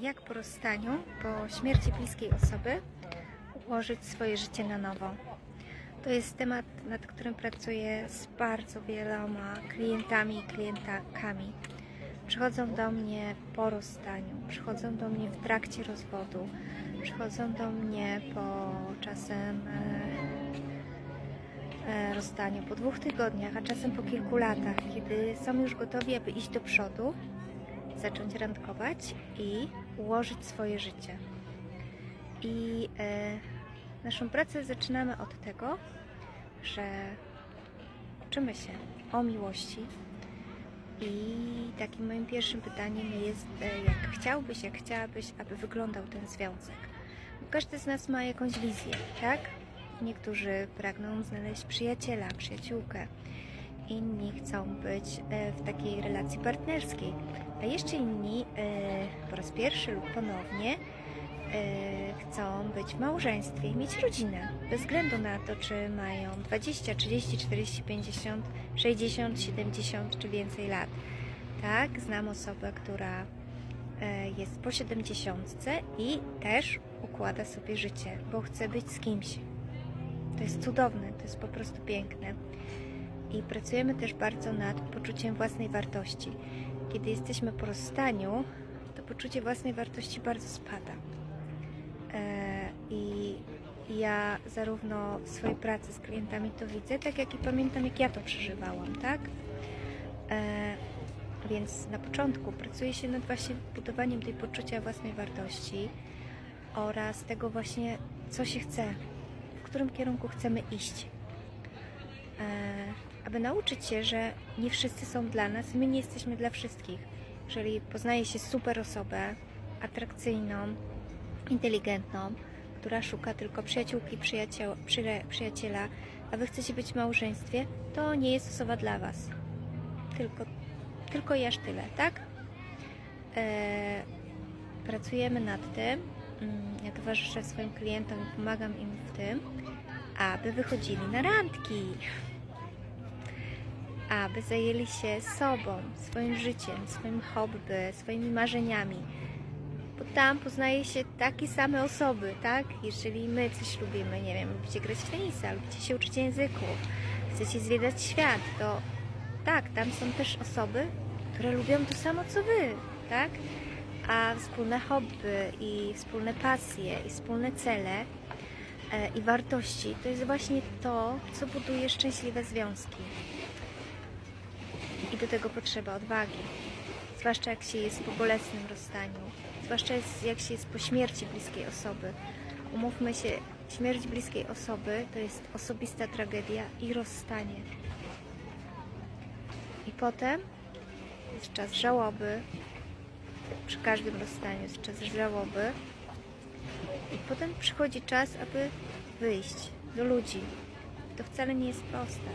jak po rozstaniu, po śmierci bliskiej osoby, ułożyć swoje życie na nowo. To jest temat, nad którym pracuję z bardzo wieloma klientami i klientkami. Przychodzą do mnie po rozstaniu, przychodzą do mnie w trakcie rozwodu, przychodzą do mnie po czasem e, e, rozstaniu, po dwóch tygodniach, a czasem po kilku latach, kiedy są już gotowi, aby iść do przodu, zacząć randkować i ułożyć swoje życie. I e, naszą pracę zaczynamy od tego, że uczymy się o miłości. I takim moim pierwszym pytaniem jest, e, jak chciałbyś, jak chciałabyś, aby wyglądał ten związek. Bo każdy z nas ma jakąś wizję, tak? Niektórzy pragną znaleźć przyjaciela, przyjaciółkę. Inni chcą być e, w takiej relacji partnerskiej, a jeszcze inni e, po raz pierwszy lub ponownie e, chcą być w małżeństwie i mieć rodzinę. Bez względu na to, czy mają 20, 30, 40, 50, 60, 70 czy więcej lat. Tak, znam osobę, która jest po 70 i też układa sobie życie, bo chce być z kimś. To jest cudowne, to jest po prostu piękne. I pracujemy też bardzo nad poczuciem własnej wartości. Kiedy jesteśmy po rozstaniu, to poczucie własnej wartości bardzo spada. E, I ja zarówno w swojej pracy z klientami to widzę, tak jak i pamiętam, jak ja to przeżywałam, tak? E, Więc na początku pracuje się nad właśnie budowaniem tej poczucia własnej wartości oraz tego właśnie, co się chce, w którym kierunku chcemy iść. Aby nauczyć się, że nie wszyscy są dla nas my nie jesteśmy dla wszystkich. Jeżeli poznaje się super osobę, atrakcyjną, inteligentną, która szuka tylko przyjaciółki, przyjaciel, przyja- przyjaciela, a wy chcecie być w małżeństwie, to nie jest osoba dla was. Tylko, tylko i aż tyle, tak? E, pracujemy nad tym. mm, Ja towarzyszę swoim klientom i pomagam im w tym, aby wychodzili na randki, aby zajęli się sobą, swoim życiem, swoim hobby, swoimi marzeniami bo tam poznaje się takie same osoby, tak? Jeżeli my coś lubimy, nie wiem, lubicie grać w tenisa, lubicie się uczyć języków, chcecie zwiedzać świat, to tak, tam są też osoby, które lubią to samo co wy, tak? A wspólne hobby i wspólne pasje i wspólne cele e, i wartości to jest właśnie to, co buduje szczęśliwe związki. I do tego potrzeba odwagi zwłaszcza jak się jest po bolesnym rozstaniu, zwłaszcza jak się jest po śmierci bliskiej osoby. Umówmy się, śmierć bliskiej osoby to jest osobista tragedia i rozstanie. I potem jest czas żałoby, przy każdym rozstaniu jest czas żałoby. I potem przychodzi czas, aby wyjść do ludzi. To wcale nie jest proste.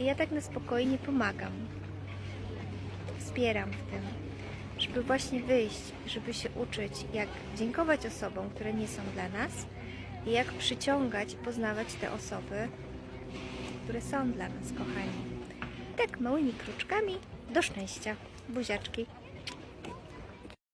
I ja tak na spokojnie pomagam wspieram w tym, żeby właśnie wyjść, żeby się uczyć, jak dziękować osobom, które nie są dla nas i jak przyciągać i poznawać te osoby, które są dla nas, kochani. Tak małymi kruczkami do szczęścia. Buziaczki.